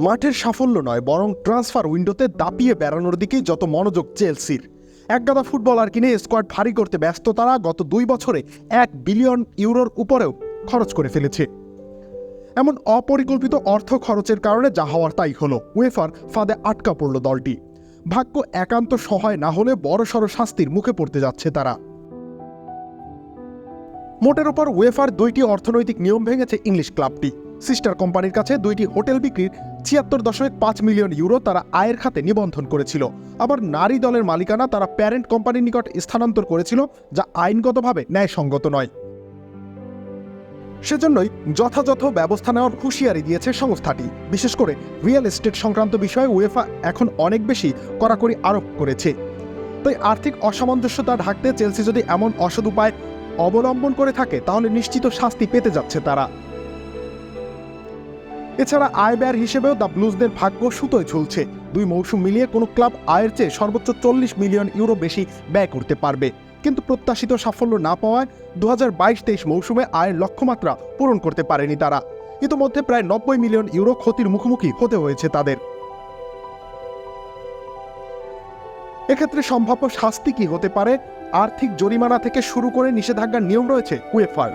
মাঠের সাফল্য নয়, বরং ট্রান্সফার উইন্ডোতে দাপিয়ে বেড়ানোর দিকেই যত মনোযোগ চেলসির। একগাদা ফুটবলার কিনে স্কোয়াড ভারী করতে ব্যস্ত তারা গত দুই বছরে এক বিলিয়ন ইউরোর উপরেও খরচ করে ফেলেছে। এমন অপরিকল্পিত অর্থ খরচের কারণে যা হওয়ার তাই হলো ওয়েফার ফাঁদে আটকা পড়ল দলটি। ভাগ্য একান্ত সহায় না হলে বড়সড় শাস্তির মুখে পড়তে যাচ্ছে তারা। মোটের ওপর ওয়েফার দুইটি অর্থনৈতিক নিয়ম ভেঙেছে ইংলিশ ক্লাবটি। সিস্টার কোম্পানির কাছে দুইটি হোটেল বিক্রির ছিয়াত্তর দশমিক পাঁচ মিলিয়ন ইউরো তারা আয়ের খাতে নিবন্ধন করেছিল। আবার নারী দলের মালিকানা তারা প্যারেন্ট কোম্পানির নিকট স্থানান্তর করেছিল, যা আইনগতভাবে ন্যায়সঙ্গত নয়। সেজন্যই যথাযথ ব্যবস্থা নেওয়ার হুঁশিয়ারি দিয়েছে সংস্থাটি। বিশেষ করে রিয়েল এস্টেট সংক্রান্ত বিষয়ে উয়েফা এখন অনেক বেশি কড়াকড়ি আরোপ করেছে। তাই আর্থিক অসামঞ্জস্যতা ঢাকতে চেলসি যদি এমন অসদ উপায় অবলম্বন করে থাকে, তাহলে নিশ্চিত শাস্তি পেতে যাচ্ছে তারা। এছাড়া আয় ব্যয়ের হিসেবেও দ্য ব্লুজদের ভাগ্য সুতোয় ঝুলছে। দুই মৌসুম মিলিয়ে কোনো ক্লাব আয়ের চেয়ে সর্বোচ্চ চল্লিশ মিলিয়ন ইউরো বেশি ব্যয় করতে পারবে। কিন্তু প্রত্যাশিত সাফল্য না পাওয়ায় দু হাজার বাইশ তেইশ মৌসুমে আয়ের লক্ষ্যমাত্রা পূরণ করতে পারেনি তারা। ইতোমধ্যে প্রায় নব্বই মিলিয়ন ইউরো ক্ষতির মুখোমুখি হতে হয়েছে তাদের। এক্ষেত্রে সম্ভাব্য শাস্তি কি হতে পারে? আর্থিক জরিমানা থেকে শুরু করে নিষেধাজ্ঞার নিয়ম রয়েছে উয়েফার।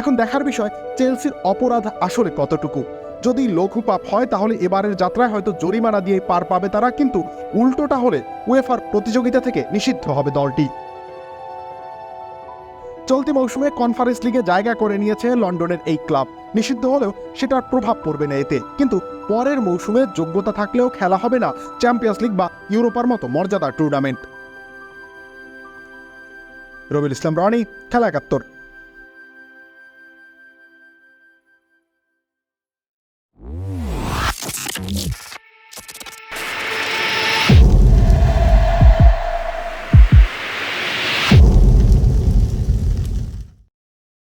এখন দেখার বিষয়, চেলসির অপরাধ আসলে কতটুকু? যদি লঘু পাপ হয়, তাহলে এবারের যাত্রায় হয়তো জরিমানা দিয়ে পার পাবে তারা, কিন্তু উল্টোটা হলে উয়েফার প্রতিযোগিতা থেকে নিষিদ্ধ হবে দলটি। চলতি মৌসুমে কনফারেন্স লিগে জায়গা করে নিয়েছে লন্ডনের এই ক্লাব। নিষিদ্ধ হলেও সেটার প্রভাব পড়বে না এতে। কিন্তু পরের মৌসুমে যোগ্যতা থাকলেও খেলা হবে না চ্যাম্পিয়ন্স লিগ বা ইউরোপার মতো মর্যাদার টুর্নামেন্ট। রবিল ইসলাম, রনি, খেলা একাত্তর। Mix.